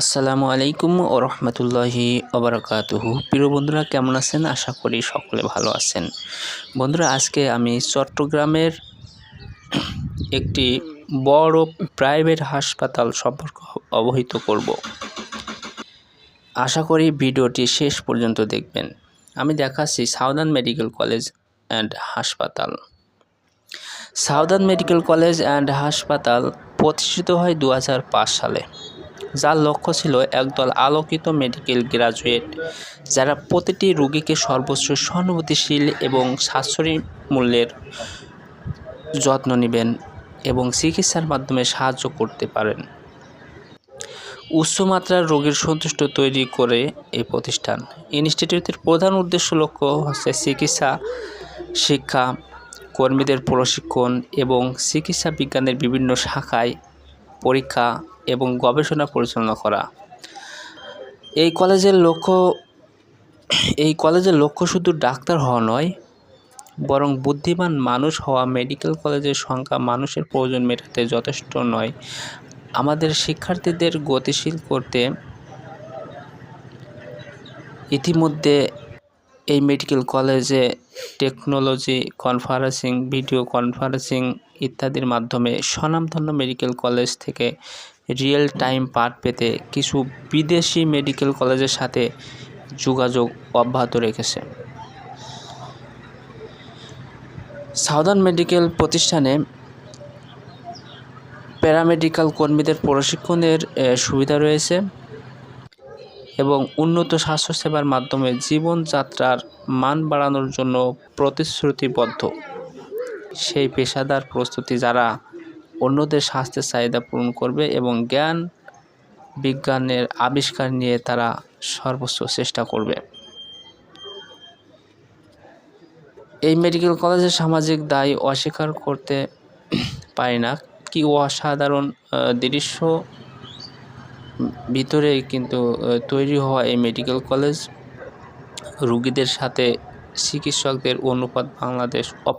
আসসালামু আলাইকুম ও রহমতুল্লাহি ওবরাকাতুহু প্রিয় বন্ধুরা, কেমন আছেন? আশা করি সকলে ভালো আছেন। বন্ধুরা, আজকে আমি চট্টগ্রামের একটি বড় প্রাইভেট হাসপাতাল সম্পর্কে অবহিত করব। আশা করি ভিডিওটি শেষ পর্যন্ত দেখবেন। আমি দেখাচ্ছি সাউদার্ন মেডিকেল কলেজ অ্যান্ড হাসপাতাল। সাউদার্ন মেডিকেল কলেজ অ্যান্ড হাসপাতাল প্রতিষ্ঠিত হয় দু হাজার পাঁচ সালে। যার লক্ষ্য ছিল একদল আলোকিত মেডিকেল গ্রাজুয়েট যারা প্রতিটি রোগীকে সর্বোচ্চ সহানুভূতিশীল এবং সাশ্রয়ী মূল্যের যত্ন নেবেন এবং চিকিৎসার মাধ্যমে সাহায্য করতে পারেন। উচ্চমাত্রার রোগীর সন্তুষ্ট তৈরি করে এই প্রতিষ্ঠান। ইনস্টিটিউটের প্রধান উদ্দেশ্য লক্ষ্য হচ্ছে চিকিৎসা, শিক্ষা, কর্মীদের প্রশিক্ষণ এবং চিকিৎসা বিজ্ঞানের বিভিন্ন শাখায় পরীক্ষা এবং গবেষণা পরিচালনা করা। এই কলেজের লক্ষ্য, এই কলেজের লক্ষ্য শুধু ডাক্তার হওয়া নয়, বরং বুদ্ধিমান মানুষ হওয়া, মেডিকেল কলেজের সংখ্যা মানুষের প্রয়োজন মেটাতে যথেষ্ট নয়। আমাদের শিক্ষার্থীদের গতিশীল করতে ইতিমধ্যে এই মেডিকেল কলেজে টেকনোলজি কনফারেন্সিং ভিডিও কনফারেন্সিং ইত্যাদির মাধ্যমে স্বনামধন্য মেডিকেল কলেজ থেকে রিয়েল টাইম পাঠ পেতে কিছু বিদেশি মেডিকেল কলেজের সাথে যোগাযোগ অব্যাহত রেখেছে। সাউদার্ন মেডিকেল প্রতিষ্ঠানে প্যারামেডিক্যাল কর্মীদের প্রশিক্ষণের সুবিধা রয়েছে। এবং উন্নত স্বাস্থ্যসেবার মাধ্যমে জীবনযাত্রার মান বাড়ানোর জন্য প্রতিশ্রুতিবদ্ধ। সেই পেশাদার প্রস্তুতি যারা অন্যদের স্বাস্থ্যের চাহিদা পূরণ করবে এবং জ্ঞান, বিজ্ঞানের আবিষ্কার নিয়ে তারা সর্বোচ্চ চেষ্টা করবে। এই মেডিকেল কলেজের সামাজিক দায় অস্বীকার করতে পারি না। কি অসাধারণ দৃশ্য ভিতরে কিন্তু তৈরি হওয়া এই মেডিকেল কলেজ রুগীদের সাথে চিকিৎসকদের অনুপাত বাংলাদেশ